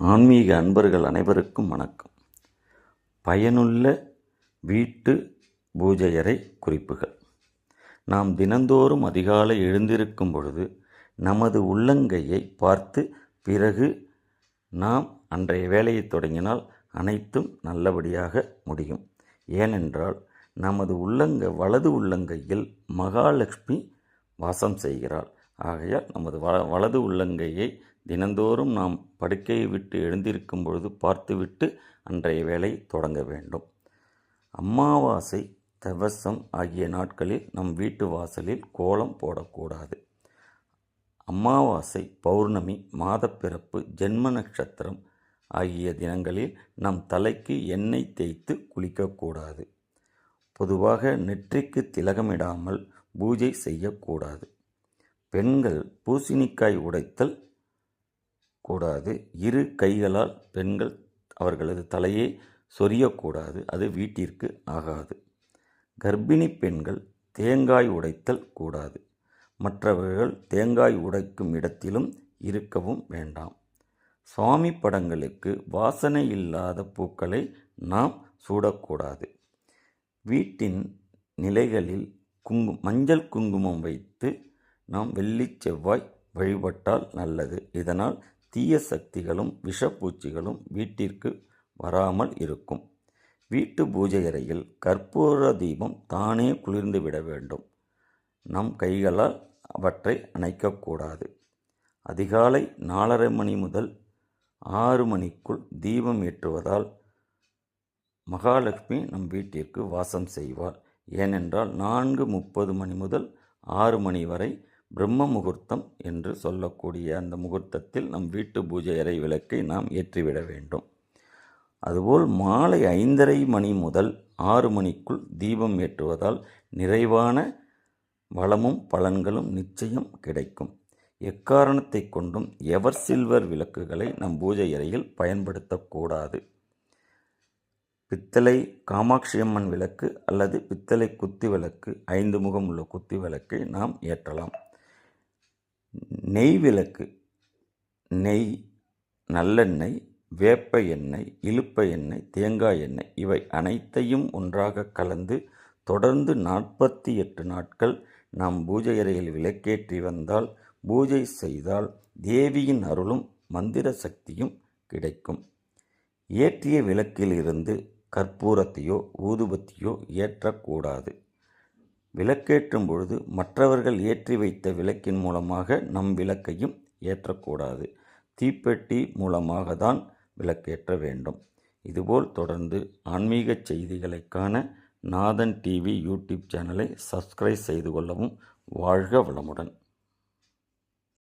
ஆன்மீக அன்பர்கள் அனைவருக்கும் வணக்கம். பயனுள்ள வீட்டு பூஜையறை குறிப்புகள். நாம் தினந்தோறும் அதிகாலை எழுந்திருக்கும் பொழுது நமது உள்ளங்கையை பார்த்து பிறகு நாம் அன்றைய வேலையை தொடங்கினால் அனைத்தும் நல்லபடியாக முடியும். ஏனென்றால் நமது உள்ளங்க வலது உள்ளங்கையில் மகாலட்சுமி வாசம் செய்கிறாள். ஆகையால் நமது வ வலது உள்ளங்கையை தினந்தோறும் நாம் படுக்கையை விட்டு எழுந்திருக்கும் பொழுது பார்த்துவிட்டு அன்றைய வேலை தொடங்க வேண்டும். அமாவாசை தவசம் ஆகிய நாட்களில் நம் வீட்டு வாசலில் கோலம் போடக்கூடாது. அமாவாசை பௌர்ணமி மாதப்பிறப்பு ஜென்ம நட்சத்திரம் ஆகிய தினங்களில் நம் தலைக்கு எண்ணெய் தேய்த்து குளிக்கக்கூடாது. பொதுவாக நெற்றிக்கு திலகமிடாமல் பூஜை செய்யக்கூடாது. பெண்கள் பூசணிக்காய் உடைத்தல் கூடாது. இரு கைகளால் பெண்கள் அவர்களது தலையை சொரியக்கூடாது. அது வீட்டிற்கு ஆகாது. கர்ப்பிணி பெண்கள் தேங்காய் உடைத்தல் கூடாது. மற்றவர்கள் தேங்காய் உடைக்கும் இடத்திலும் இருக்கவும் வேண்டாம். சுவாமி படங்களுக்கு வாசனை இல்லாத பூக்களை நாம் சூடக்கூடாது. வீட்டின் நிலைகளில் குங்கு மஞ்சள் குங்குமம் வைத்து நாம் வெள்ளி செவ்வாய் வழிபட்டால் நல்லது. இதனால் தீய சக்திகளும் விஷப்பூச்சிகளும் வீட்டிற்கு வராமல் இருக்கும். வீட்டு பூஜை அறையில் கற்பூர தீபம் தானே குளிர்ந்து விட வேண்டும். நம் கைகளால் அவற்றை அணைக்கக்கூடாது அதிகாலை நாலரை மணி முதல் ஆறு மணிக்குள் தீபம் ஏற்றுவதால் மகாலட்சுமி நம் வீட்டிற்கு வாசம் செய்வார் ஏனென்றால் நான்கு முப்பது மணி முதல் ஆறு மணி வரை பிரம்ம முகூர்த்தம் என்று சொல்லக்கூடிய அந்த முகூர்த்தத்தில் நம் வீட்டு பூஜை அறை விளக்கை நாம் ஏற்றிவிட வேண்டும். அதுபோல் மாலை ஐந்தரை மணி முதல் ஆறு மணிக்குள் தீபம் ஏற்றுவதால் நிறைவான வளமும் பலன்களும் நிச்சயம் கிடைக்கும். எக்காரணத்தை கொண்டும் எவர் சில்வர் விளக்குகளை நம் பூஜை அறையில் பயன்படுத்தக்கூடாது. பித்தளை காமாட்சியம்மன் விளக்கு அல்லது பித்தளை குத்தி விளக்கு ஐந்து முகம் உள்ள குத்தி விளக்கை நாம் ஏற்றலாம். நெய் விளக்கு நெய் நல்லெண்ணெய் வேப்ப எண்ணெய் இழுப்ப எண்ணெய் தேங்காய் எண்ணெய் இவை அனைத்தையும் ஒன்றாக கலந்து தொடர்ந்து நாற்பத்தி எட்டு நாட்கள் நாம் பூஜை அறையில் விளக்கேற்றி வந்தால் பூஜை செய்தால் தேவியின் அருளும் மந்திர சக்தியும் கிடைக்கும். ஏற்றிய விளக்கிலிருந்து கற்பூரத்தையோ ஊதுபத்தியோ ஏற்றக்கூடாது. விளக்கேற்றும் பொழுது மற்றவர்கள் ஏற்றி வைத்த விளக்கின் மூலமாக நம் விளக்கையும் ஏற்றக்கூடாது. தீப்பெட்டி மூலமாக தான் விளக்கேற்ற வேண்டும். இதுபோல் தொடர்ந்து ஆன்மீக செய்திகளை காண நாதன் டிவி யூடியூப் சேனலை சப்ஸ்கிரைப் செய்து கொள்ளவும் வாழ்க வளமுடன்.